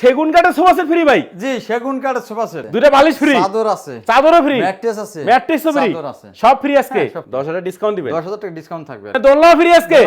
সেগুন কাঠের sofa set free ভাই। জি সেগুন কাঠের সোফা সেট দুটা বালিশ ফ্রি চাদর আছে। চাদরও ফ্রি ম্যাট্রেস আছে। ম্যাট্রিক্স ফ্রি সব ফ্রি আজকে। হ্যাঁ, সব দশ হাজার ডিসকাউন্ট দিবেন। দশ হাজার টাকা ডিসকাউন্ট থাকবে। দোলনা ফ্রি আজকে।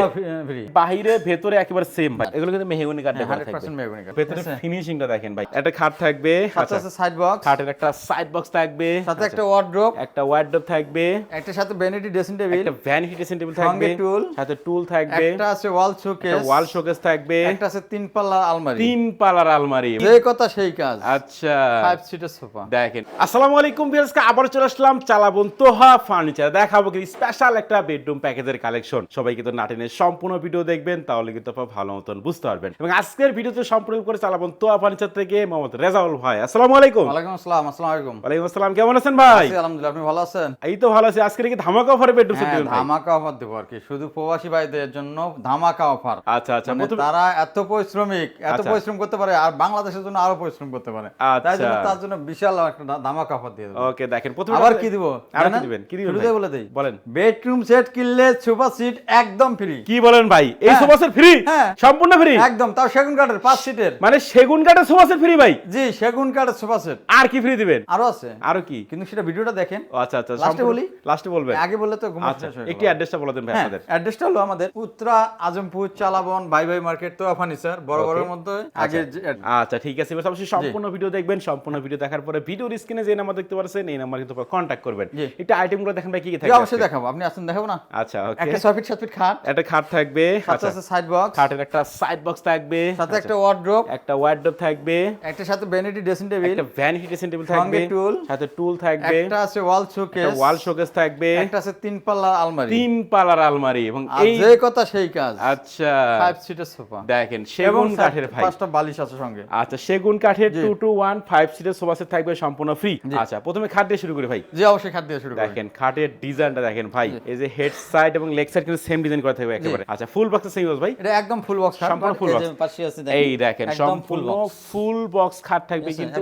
ফ্রি বাহিরে ভেতরে একেবারে সেম ভাই। এগুলো কিন্তু মেহগুনি কাঠ হান্ড্রেড পার্সেন্ট মেহগনি কাঠ ভেতরে ফিনিশিংটা দেখেন ভাই। একটা খাট থাকবে। আচ্ছা, আছে সাইড বক্স খাটের একটা সাইড বক্স থাকবে। সাথে একটা ওয়ার্ড্রোপ একটা ওয়ার্ডরোব থাকবে। একটা সাথে ভ্যানিটি ড্রেসিং টেবিল একটা ভ্যানিটি ড্রেসিং টেবিল থাকবে। tool, সাথে টুল থাকবে। একটা আছে ওয়াল শোকেস একটা ওয়াল শোকেস থাকবে। একটা আছে তিন পাল্লা আলমারি। তিন পালার আলমারি। যে কথা সেই কাজ। আচ্ছা। ফাইভ সিটের সোফা দেখেন আসসালামু আলাইকুম ভিউয়ার্সকে আবার চলে আসলাম চালাবন তোহা ফার্নিচার দেখাবো কি স্পেশাল একটা বেডরুম প্যাকেজের কালেকশন সবাই কিন্তু নাটিনের সম্পূর্ণ ভিডিও দেখবেন তাহলে কিন্তু আপনারা ভালো মতন বুঝতে পারবেন। এবং আজকের ভিডিওতে সম্পূর্ণ করে চালাবন তোহা ফার্নিচার থেকে মোহাম্মদ রেজাউল ভাই। আসসালামু আলাইকুম। ওয়ালাইকুম আসসালাম আসসালামু আলাইকুম। ওয়ালাইকুম আসসালাম কেমন আছেন ভাই? আলহামদুলিল্লাহ আপনি ভালো আছেন? এই তো ভালো আছি। আজকে কি ধামাকা অফারে বেডরুম সেট দিবেন ধামাকা অফার দেবো আর কি। শুধু প্রবাসী ভাইদের জন্য ধামাকা অফার আচ্ছা আচ্ছা। মানে তারা এত পরিশ্রমিক এত আচ্ছা। পরিশ্রম করতে পারে আর বাংলাদেশের জন্য আরও পরিশ্রম করতে পারে। তাই জন্য আচ্ছা। তার জন্য বিশাল একটা ধামাকা অফার দিয়ে দেবো। ওকে দেখেন প্রথমে আবার কি দিব? আরও কি দিবেন? কি দিবেন শুরুতে বলে দেই। বলেন। বেডরুম সেট কিনলে সোফা সিট একদম ফ্রি। কি বলেন ভাই? এই হ্যাঁ। Sofa set free? হ্যাঁ। সম্পূর্ণ ফ্রি? একদম তাও সেগুন কাঠের পাঁচ সিটের। মানে সেগুন কাঠের সোফা সেট ফ্রি ভাই? জি সেগুন কাঠের সোফা সেট। আর কি ফ্রি দিবেন? আরও আছে। আরও কি? কিন্তু সেটা ভিডিওটা দেখেন। আচ্ছা আচ্ছা এ বলি? লাস্টে বলবেন। আগে বললে তো ঘুম আচ্ছা একটি অ্যাড্রেসটা বলে দেন ভাই হ্যাঁ আপনাদের। অ্যাড্রেসটা হলো আমাদের Uttara Azampur Chalaban bye bye market তো ফার্নিচার বড় বড় মধ্যে আগে যে- আচ্ছা ঠিক আছে এবার অবশ্যই সম্পূর্ণ ভিডিও দেখবেন সম্পূর্ণ ভিডিও দেখার পরে ভিডিওর স্ক্রিনে যে নাম্বার দেখতে পাচ্ছেন এই নাম্বার কিন্তু কন্ট্যাক্ট করবেন। জি। একটু আইটেমগুলো দেখেন ভাই কি কি থাকবে অবশ্যই দেখাবো। আপনি আসুন দেখাবো না? আচ্ছা ওকে একটা ছয় ফিট সাত ফিট খাট। একটা খাট থাকবে সাথে আচ্ছা। আছে সাইড বক্স খাটের একটা সাইড বক্স থাকবে। সাথে আচ্ছা, একটা ওয়ার্ড্রোপ একটা ওয়ার্ডরোব থাকবে। একটা সাথে ভ্যানিটি ড্রেসিং টেবিল একটা ভ্যানিটি ড্রেসিং টেবিল থাকবে। tool, সাথে টুল থাকবে। একটা আছে ওয়াল একটা শোকেস ওয়াল শোকেস থাকবে। একটা আছে তিন পাল্লা আলমারি। তিন পাল্লার আলমারি এবং এই যে কথা সেই কাজ। আচ্ছা। ফাইভ সিটের সোফা দেখেন সেগুন কাঠের ভাই। পাঁচটা বালিশ আছে সঙ্গে। আচ্ছা সেগুন কাঠের টু টু ওয়ান ফাইভ সিটের সোফা সেট থাকবে সম্পূর্ণ ফ্রি আচ্ছা প্রথমে খাট দিয়ে শুরু করি ভাই। জি অবশ্যই খাট দিয়ে শুরু করি। দেখেন খাটের ডিজাইনটা দেখেন ভাই। এই যে হেড সাইড এবং লেগ সাইড কিন্তু সেম ডিজাইন করা থাকবে একেবারে। আচ্ছা ফুল বক্স সেম ভাই? এটা একদম ফুল বক্স সম্পূর্ণ full box। পাশে আছে এই দেখেন একদম ফুল সম্পূর্ণ বক্স ফুল বক্স খাট থাকবে কিন্তু।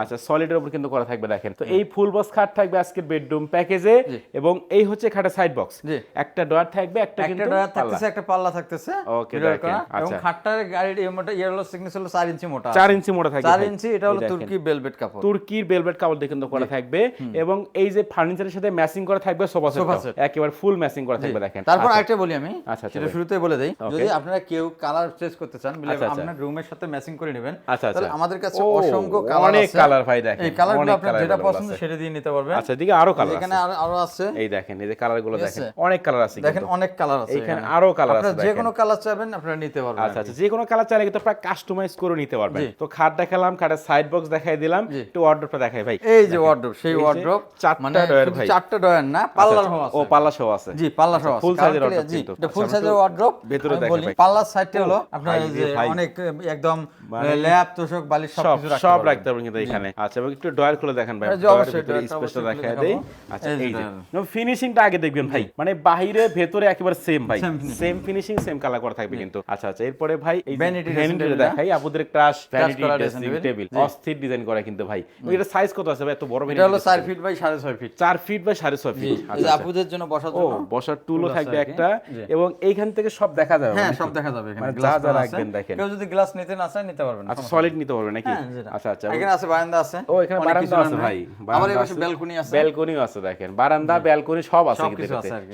আচ্ছা সলিডের উপর কিন্তু করা থাকবে দেখেন। তো এই ফুল বক্স খাট থাকবে আজকের বেডরুম প্যাকেজে এবং এই হচ্ছে খাটের সাইড বক্স। একটা ডয়ার থাকবে একটা একটা কিন্তু ডয়ার থাকতেছে একটা পাল্লা থাকতেছে। mirror দেখেন, আচ্ছা। খাটটার গাড়ির এই মোটা ইয়ে হলো thickness হলো 4 ইঞ্চি মোটা চার ইঞ্চি মোটা থাকবে 4 ইঞ্চি এটা হলো তুর্কি ভেলভেট কাপড়। তুর্কির বেলভেট কাপড় দিয়ে কিন্তু করা থাকবে। এবং এই যে ফার্নিচারের সাথে ম্যাচিং করা থাকবে সোফা সেট একেবারে ফুল ম্যাচিং করা থাকবে দেখেন। তারপর আচ্ছা। আরেকটা বলি আমি। আচ্ছা, আচ্ছা, সেটা বলেন। শুরুতে বলে দেই। যদি আপনারা কেউ কালার চেঞ্জ করতে চান বলে আচ্ছা। আপনার রুমের সাথে ম্যাচিং করে নেবেন। তাহলে আমাদের কাছে অসংখ্য কালার অনেক আছে। colour ভাই দেখেন, এই কালারগুলো আপনার যেটা পছন্দ সেটা দিয়ে নিতে পারবেন। আচ্ছা এদিকে আরও কালার এখানে আরও আছে। এই দেখেন এই যে কালারগুলো দেখেন অনেক কালার আছে দেখেন অনেক কালার আছে এইখানে আরও colour আছে আপনারা যে কোনো কালার চাইবেন আপনারা নিতে পারবেন আচ্ছা আচ্ছা যে কোনো কালার চাইলে কিন্তু আপনারা কাস্টমাইজ করে নিতে পারবেন। জি। তো খাট দেখালাম খাটের সাইড বক্স দেখাই দিলাম একটু অর্ডারটা দেখাই ভাই। এই যে ওয়ার্ড্রপ সেই ওয়ার্ড্রপ চারটা মানে ডয়ার ভাই। চারটা ডয়ার না পাল্লার আচ্ছা, ও আছে। পাল্লা সহ আছে। জি পাল্লা সহ full আছে। কি- wardrobe জি কিন্তু। এটা ফুল আচ্ছা, সাইজের ওয়ার্ড্রপ ভেতরে দেখেন ভাই। পাল্লার সাইডটা হলো আপনার এই যে অনেক একদম মানে- ল্যাপ তোষক বালিশ সব কিছু রাখতে সব রাখতে পারবেন কিন্তু এখানে। আচ্ছা একটু ডয়ার খুলে দেখেন ভাই। অবশ্যই স্পেসটা অবশ্যই দেখায় দেই। আচ্ছা এই যে ফিনিশিংটা আগে দেখবেন ভাই। মানে বাইরে ভেতরে একেবারে সেম ভাই। সেম ফিনিশিং সেম কালার করা থাকবে কিন্তু। আচ্ছা আচ্ছা এরপরে ভাই এই ভ্যানিটি দেখাই আপুদের ক্রাশ ভ্যানিটি ড্রেসিং টেবিল অস্থির ডিজাইন করা কিন্তু ভাই। এটা সাইজ কত আছে ভাই? এত বড় এটা হলো vanity চার dressing ফিট বাই সাড়ে ছয় ফিট table? চার ফিট বাই সাড়ে ছয় জি। ফিট আচ্ছা আচ্ছা। আপুদের জন্য বসার জন্য বসার টুলও থাকবে একটা এবং এইখান থেকে সব দেখা যাবে হ্যাঁ সব দেখা যাবে এখানে। মানে গ্লাস যা যা রাখবেন দেখেন। কেউ যদি গ্লাস নিতে না চায় নিতে পারবেন আচ্ছা সলিড নিতে পারবে নাকি? হ্যাঁ, আচ্ছা আচ্ছা। এখানে আছে বারান্দা আছে। ও এখানে বারান্দা আছে ভাই। পাশে ব্যালকনি আছে। ব্যালকনিও আছে। দেখেন। বারান্দা ব্যালকনি সব আছে কিন্তু।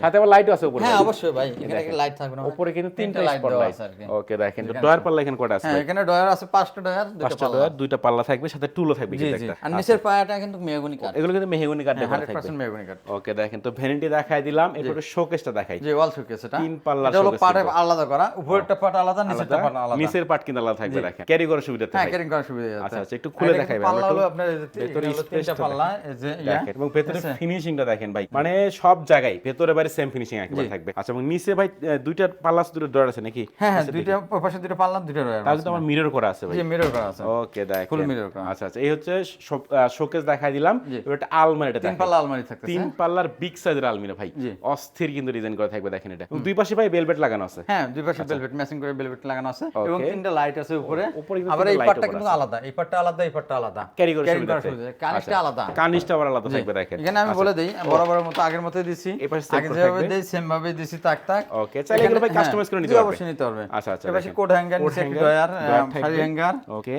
সাথে আবার লাইটও আছে উপরে হ্যাঁ অবশ্যই ভাই। এখানে লাইট থাকবে না। উপরে কিন্তু তিনটা লাইট দেওয়া আছে ওকে দেখেন। তো ডয়ার পাল্লা এখানে কটা আছে হ্যাঁ এখানে ডয়ার আছে পাঁচটা ডয়ার দুটো পাঁচটা ডয়ার দুইটা পাল্লা থাকবে সাথে টুলও থাকবে আর নিচের পায়াটা কিন্তু মেহগনি কাঠ। এগুলো কিন্তু মেহগনি কাঠ থাকবে। মেহগনি কাঠ। ওকে দেখেন তো ভ্যানিটি দেখাই দিলাম এরপরে শোকেসটা দেখাই। যে ওয়াল শোকেস এটা। তিন এটা হলো পাটে আলাদা করা। উপরেরটা পাট আলাদা নিচেরটা পাট আলাদা। নিচের পাট কিন্তু আলাদা থাকবে দেখেন। ক্যারি করার সুবিধা হ্যাঁ ক্যারিং করার সুবিধা আছে। আচ্ছা, আচ্ছা, একটু খুলে দেখাই ভাই, পাল্লা হলো আপনার ভেতরে পাল্লা যে ইয়া। দেখেন এবং ভেতরে ফিনিশিংটা দেখেন ভাই। মানে সব জায়গায় ভেতরে বাইরে সেম ফিনিশিং একেবারে থাকবে। আচ্ছা এবং নিচে ভাই দুইটা পাল্লা দুটো ডয়ার আছে নাকি? হ্যাঁ হ্যাঁ দুইটা পাশে দুটো পাল্লা দুইটা রয়েছে তাহলে তো আমার মিরর করা আছে ভাই। মিরর করা আছে। ওকে দেখেন। Full mirror করা। আচ্ছা আচ্ছা এই হচ্ছে শোকেস দেখাই দিলাম। এবার একটা আলমারিটা তিন পাল্লা আলমারি থাকতেছে তিন পাল্লার বিগ সাইজের আলমিরা ভাই। অস্থির কিন্তু ডিজাইন করা থাকবে দেখেন এটা। দুই পাশে ভাই বেলভেট লাগানো আছে। হ্যাঁ দুই পাশে ভেলভেট ম্যাচিং করে ভেলভেট লাগানো আছে। এবং তিনটা লাইট আছে উপরে। আবার এই উপরে কিন্তু আলাদা। এই পাটটা আলাদা এই পাটটা আলাদা। ক্যারি Carry সুবিধা করার আলাদা। কানিশটা আবার আলাদা থাকবে দেখেন। এখানে আমি বলে দেই বরাবরের মতো আগের মতোই দিছি। এই পাশে আগে যেভাবে দেই সেম ভাবে দিছি তাক তাক। ওকে চাইলে এগুলো ভাই কাস্টমাইজ করে নিতে পারবে। অবশ্যই নিতে পারবে। আচ্ছা আচ্ছা এবার। কোড হ্যাঙ্গার নিচে একটা drawer sari hanger hanger okay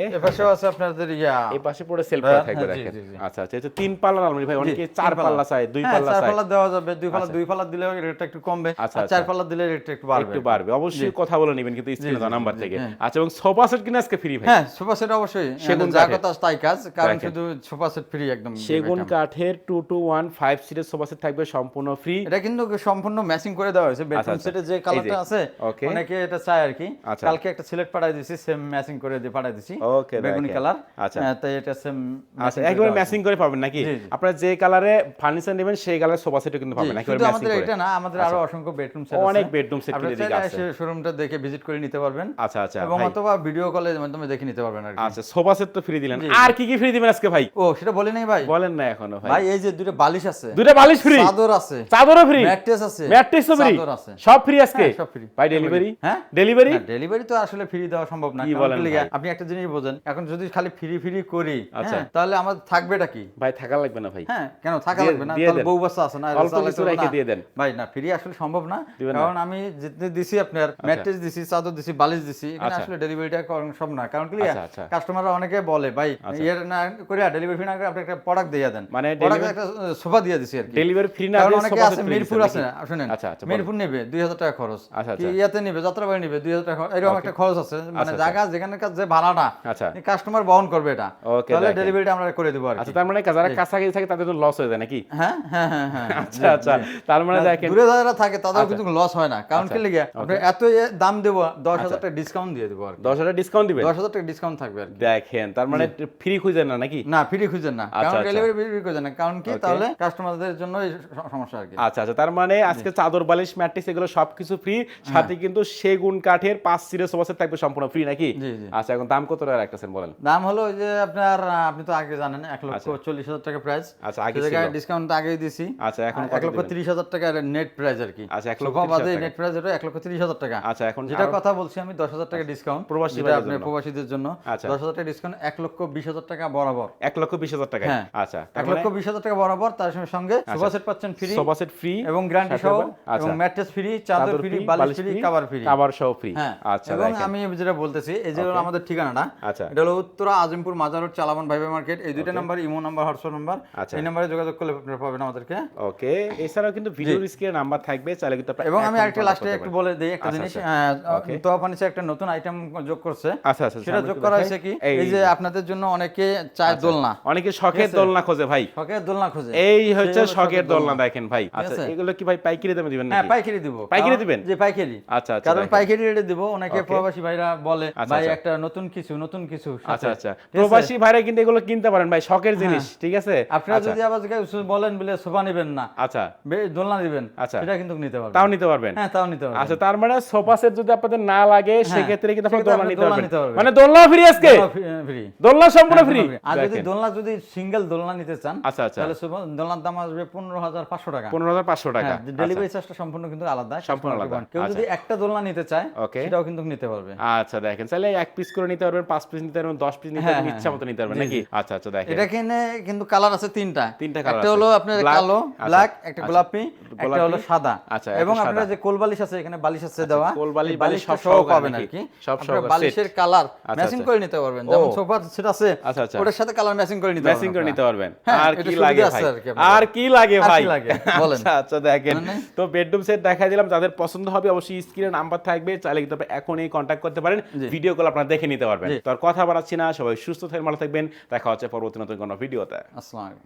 আছে আপনাদের ইয়া। এই পাশে পড়ে সেল হ্যাঁ, করা থাকবে হ্যাঁ, দেখেন। আচ্ছা আচ্ছা এটা তিন আলমারি ভাই অনেকে চার পাল্লা। চায় দুই হ্যাঁ, পাল্লা চার পাল্লা দেওয়া যাবে দুই পাল্লা দুই পাল্লা দিলে রেটটা একটু কমবে। আচ্ছা, আর চার আচ্ছা। পাল্লা দিলে রেটটা একটু বাড়বে। একটু বাড়বে অবশ্যই কথা বলে নেবেন কিন্তু স্ক্রিনে দেওয়া নাম্বার থেকে। আচ্ছা এবং সোফা সেট কিনে আজকে ফ্রি ভাই? হ্যাঁ সোফা সেট অবশ্যই। সেগুন যা কথা তাই কাজ। কারণ শুধু সোফা সেট ফ্রি একদম সেগুন কাঠের টু টু ওয়ান ফাইভ সিটের সোফা সেট থাকবে সম্পূর্ণ ফ্রি এটা কিন্তু সম্পূর্ণ ম্যাচিং করে দেওয়া হয়েছে। বেডরুম আচ্ছা। সেটে যে কালারটা আছে. অনেকে এটা চায় আর কি। আচ্ছা। কালকে একটা সিলেক্ট পাঠাই দিছি সেম ম্যাচিং করে দিয়ে পাঠাই দিছি। Okay, বেগুনি কালার। আচ্ছা। তাই এটা সেম আচ্ছা একেবারে ম্যাচিং করে পাবেন নাকি। আপনারা যে কালারে ফার্নিচার নেবেন সেই কালার সোফা সেটও কিন্তু পাবেন একেবারে শুধু ম্যাচিং আমাদের এটা না আমাদের আরও অসংখ্য বেডরুম সেট আছে। অনেক set আপনারা কিন্তু এদিকে আছে। শোরুমটা দেখে ভিজিট করে নিতে পারবেন। আচ্ছা আচ্ছা এবং অথবা ভিডিও কলের মাধ্যমে দেখে নিতে পারবেন আর কি। আচ্ছা সোফা সেট তো ফ্রি দিলেন। আর কি কি ফ্রি দিবেন আজকে ভাই? ও সেটা বলি নাই ভাই। বলেন না এখনও ভাই। ভাই এই যে দুটো বালিশ আছে। দুটো বালিশ ফ্রি চাদর আছে। চাদরও ফ্রি ম্যাট্রেস আছে। ম্যাট্রিক্সও ফ্রি চাদর আছে। সব ফ্রি আজকে? হ্যাঁ, সব free। ভাই ডেলিভারি হ্যাঁ? ডেলিভারি ডেলিভারি তো আসলে ফ্রি দেওয়া সম্ভব না। কি বলেন? আপনি একটা জিনিস বোঝেন এখন যদি খালি ফ্রি ফ্রি করি আচ্ছা। হ্যাঁ, তাহলে আমার থাকবেটা কি? ভাই থাকা লাগবে না ভাই। হ্যাঁ কেন? থাকা লাগবে না তাহলে বউ বাচ্চা আছে না অল্প কিছু রেখে দিয়ে দেন। ভাই না ফ্রি আসলে সম্ভব না। কারণ আমি যেতে দিছি আপনার ম্যাট্রেস দিছি চাদর দিছি বালিশ দিছি এখানে আচ্ছা। আসলে ডেলিভারিটা করানো সব না। কারণ কি আচ্ছা, আচ্ছা। কাস্টমাররা অনেকে বলে ভাই ইয়ের না করে ডেলিভারি ফি না করে আপনি একটা প্রোডাক্ট দিয়ে দেন। মানে একটা সোফা দিয়ে দিছি আর কি। ডেলিভারি ফ্রি না কারণ অনেকে আছে মিরপুর আছে না শুনেন আচ্ছা আচ্ছা। মিরপুর নেবে দুই হাজার টাকা খরচ। আচ্ছা, কি আচ্ছা। ইয়াতে নেবে যাত্রাবাড়ি নেবে দুই হাজার টাকা এরকম একটা খরচ আছে মানে আচ্ছা। জায়গা যেখানে যে ভাড়াটা। আচ্ছা। কাস্টমার বহন করবে এটা। Okay, তাহলে ডেলিভারিটা আমরা করে দেবো আর আচ্ছা তার মানে যারা কাছাকাছি থাকে তাদের তো লস হয়ে যায় নাকি? হ্যাঁ হ্যাঁ হ্যাঁ হ্যাঁ। আচ্ছা আচ্ছা। তার মানে দেখেন দূরে যারা থাকে তাদের আচ্ছা। কিন্তু লস হয় না। কারণ কি লিগে? আপনি এত দাম দেবো দশ আচ্ছা। হাজার টাকা ডিসকাউন্ট দিয়ে দেবো আর দশ হাজার ডিসকাউন্ট দিবেন? দশ হাজার টাকা ডিসকাউন্ট থাকবে আর দেখেন তার মানে ফ্রি খুঁজেন না নাকি? না ফ্রি খুঁজেন না। আচ্ছা, কারণ আচ্ছা। ডেলিভারি ফ্রি খুঁজেন না। কারণ কি? তাহলে কাস্টমারদের জন্য সমস্যা আর কি। আচ্ছা আচ্ছা। তার মানে আজকে চাদর বালিশ ম্যাট্রিক্স এগুলো সবকিছু ফ্রি সাথে কিন্তু সেগুন কাঠের পাঁচ সিরিজ সোফা থাকবে সম্পূর্ণ ফ্রি নাকি? জি, জি। আচ্ছা এখন দাম কত টাকা রাখতেছেন বলেন? দাম হলো ওই যে আপনার আপনি তো আগে জানেন এক লক্ষ চল্লিশ হাজার টাকা প্রাইস আচ্ছা, আগে জায়গায় ডিসকাউন্ট আগেই দিছি। আচ্ছা, এখন এক লক্ষ? তিরিশ হাজার টাকা নেট প্রাইস আর কি। আচ্ছা, এক লক্ষ সোফা 30,000 বাদে নেট প্রাইস এটা এক লক্ষ তিরিশ হাজার টাকা। আচ্ছা, এখন যেটা কথা বলছি আমি দশ হাজার টাকা ডিসকাউন্ট প্রবাসী যেটা ভাইদের আপনার প্রবাসীদের জন্য। আচ্ছা। দশ হাজার টাকা ডিসকাউন্ট এক লক্ষ বিশ হাজার টাকা বরাবর। এক লক্ষ বিশ হাজার টাকা হ্যাঁ। আচ্ছা এক মানে লক্ষ বিশ হাজার টাকা বরাবর তার সঙ্গে সঙ্গে সোফা সেট পাচ্ছেন ফ্রি সোফা সেট ফ্রি এবং গ্যারান্টি সহ এবং ম্যাট্রেস ফ্রি চাদর ফ্রি বালিশ ফ্রি কভার ফ্রি কাভার সহ ফ্রি হ্যাঁ। আচ্ছা এবং আমি যেটা বলতেছি এই যে হলো আমাদের ঠিকানাটা। আচ্ছা। এটা হলো উত্তরা আজিমপুর মাজার রোড চালাবন ভাইবে মার্কেট। এই দুইটা number imo number WhatsApp number. আচ্ছা। এই নাম্বারে যোগাযোগ করলে আপনারা পাবেন আমাদেরকে। ওকে। এছাড়াও কিন্তু ভিডিও স্ক্রিনে নাম্বার থাকবে চাইলে কিন্তু এবং আমি আরেকটা লাস্টে একটু বলে দিই একটা আচ্ছা, জিনিস আচ্ছা। Okay. তোয়া ফার্নিচার একটা নতুন আইটেম যোগ করছে। আচ্ছা আচ্ছা সেটা যোগ করা হয়েছে কি? এই যে আপনাদের জন্য অনেকে চায় দোলনা। অনেকে শখের দোলনা খোঁজে ভাই। শখের দোলনা খোঁজে। এই হচ্ছে শখের দোলনা দেখেন ভাই। আচ্ছা এগুলো কি ভাই পাইকারি দামে দিবেন হ্যাঁ পাইকারি দিব। পাইকারি দিবেন? যে পাইকারি। আচ্ছা আচ্ছা কারণ পাইকারি। রেটে দিব অনেকে প্রবাসী ভাইরা বলে ভাই। একটা নতুন কিছু নতুন কিছু আচ্ছা আচ্ছা। প্রবাসী ভাইরা কিন্তু এগুলো কিনতে পারেন ভাই শখের জিনিস ঠিক আছে? আপনারা আচ্ছা। যদি আবার বলেন বলে সোফা নেবেন না আচ্ছা। দোলনা দিবেন আচ্ছা। সেটা কিন্তু নিতে পারবেন। তাও নিতে পারবেন? হ্যাঁ তাও নিতে পারবেন। আচ্ছা তার মানে সোফা সেট যদি আপনাদের না লাগে সেক্ষেত্রে কিন্তু আপনারা দোলনা নিতে পারবেন। মানে দোলনা ফ্রি আজকে? ফ্রি- ফ্রি দোলনা সম্পূর্ণ হ্যাঁ, ফ্রি আর যদি দোলনা যদি সিঙ্গেল দোলনা নিতে চান আচ্ছা, আচ্ছা। তাহলে সোফা- দোলনার দাম আসবে পনেরো হাজার পাঁচশো টাকা। পনেরো হাজার পাঁচশো টাকা। হ্যাঁ ডেলিভারি চার্জটা সম্পূর্ণ কিন্তু আলাদা। সম্পূর্ণ আলাদা। কেউ আচ্ছা। যদি একটা দোলনা নিতে চায়. সেটাও কিন্তু নিতে পারবে। আচ্ছা দেখেন। চাইলে এক পিস করে নিতে পারবেন পাঁচ পিস নিতে পারবেন দশ পিস নিতে হ্যাঁ, পারবেন হ্যাঁ, ইচ্ছা মতো নিতে পারবেন নাকি? আচ্ছা আচ্ছা দেখেন। এটা কিনে কিন্তু কালার আছে তিনটা। তিনটা colour একটা হলো আপনার কালো আচ্ছা, ব্ল্যাক একটা আচ্ছা, গোলাপি একটা হলো সাদা। আচ্ছা, এবং। আপনার যে কোল বালিশ আছে এখানে বালিশ আছে দেওয়া। কোল বালিশ, বালিশ সব সহ পাবেন আর কি। সব সহকারে বালিশের কালার আচ্ছা, ম্যাচিং আচ্ছা। করে নিতে পারবেন। যেমন সোফা সেট আছে আচ্ছা, আচ্ছা। ওটার সাথে কালার ম্যাচিং করে নিতে ম্যাচিং করে নিতে পারবেন। হ্যাঁ, আর কি লাগে ভাই? আর কি লাগে ভাই? বলেন। আচ্ছা আচ্ছা দেখেন। মানে? তো বেডরুম সেট দেখাই দিলাম যাদের পছন্দ হবে অবশ্যই স্ক্রিনে নাম্বার থাকবে চাইলে কিন্তু আপনি এখনই কন্ট্যাক্ট করতে পারেন। ভিডিও কল আপনারা দেখে নিতে পারবেন। তো আর কথা বাড়াচ্ছি না সবাই সুস্থ থাকবেন ভালো থাকবেন। দেখা হচ্ছে পরবর্তী নতুন কোনো ভিডিওতে। আসসালাম